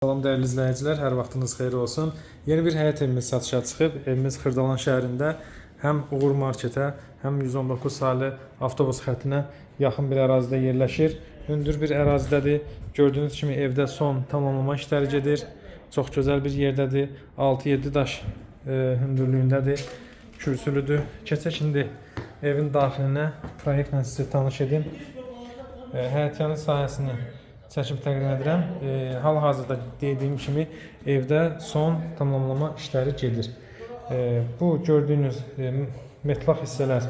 Salam dəyərli izləyicilər, hər vaxtınız xeyir olsun. Yeni bir həyət evimiz satışa çıxıb. Evimiz Xırdalan şəhərində həm Uğur marketə, həm 119 saylı avtobus xəttinə yaxın bir ərazidə yerləşir. Hündür bir ərazidədir. Gördüyünüz kimi evdə son tamamlama işləri gedir. Çox gözəl bir yerdədir. 6-7 daş e, hündürlüyündədir. Kürsülüdür. Keçək indi evin daxilinə proyektlə sizə tanış edim. E, həyətyanı sahəsini çəkib təqdim edirəm. E, Hal-hazırda dediyim kimi evdə son tamamlama işləri gedir. E, bu gördüyünüz e, metlaq hissələr,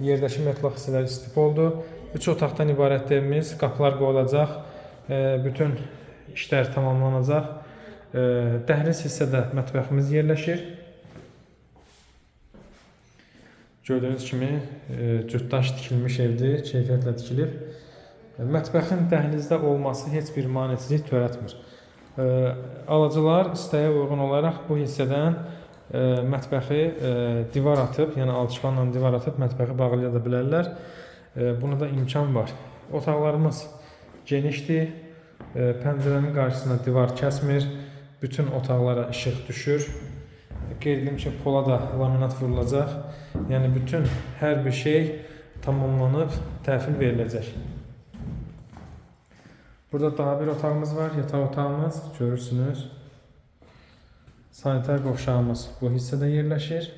yerdəki metlaq hissələr istif oldu. 3 otaqdan ibarət evimiz, qapılar qoyulacaq. E, bütün işlər tamamlanacaq. E, dəhliz hissədə mətbəximiz yerləşir. Gördüyünüz kimi e, cütdaş tikilmiş evdir, keyfiyyətlə tikilib. Mətbəxin dəhlizdə olması heç bir maneçilik törətmir. Alıcılar istəyə uyğun olaraq bu hissədən mətbəxi divar atıb, yəni alçıpanla divar atıb mətbəxi bağlaya da bilərlər. Buna da imkan var. Otaqlarımız genişdir. Pəncərənin qarşısına divar kəsmir. Bütün otaqlara işıq düşür. Qeyd edim ki, pola da laminat vurulacaq. Yəni bütün hər bir şey tamamlanıb təhvil veriləcək. Burada daha bir otağımız var, yataq otağımız görürsünüz. Sanitar qovşağımız bu hissədə yerləşir.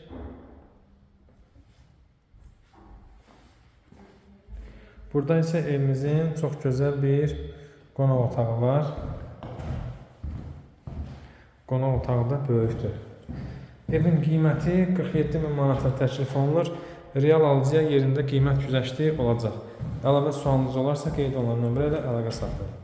Burada isə evimizin çox gözəl bir qonaq otağı var. Qonaq otağı da böyükdür. Evin qiyməti 47 min manata təklif olunur. Real alıcıya yerində qiymət güzəşti olacaq. Əlavə sualınız olarsa qeyd olunan nömrə ilə əlaqə saxlayın.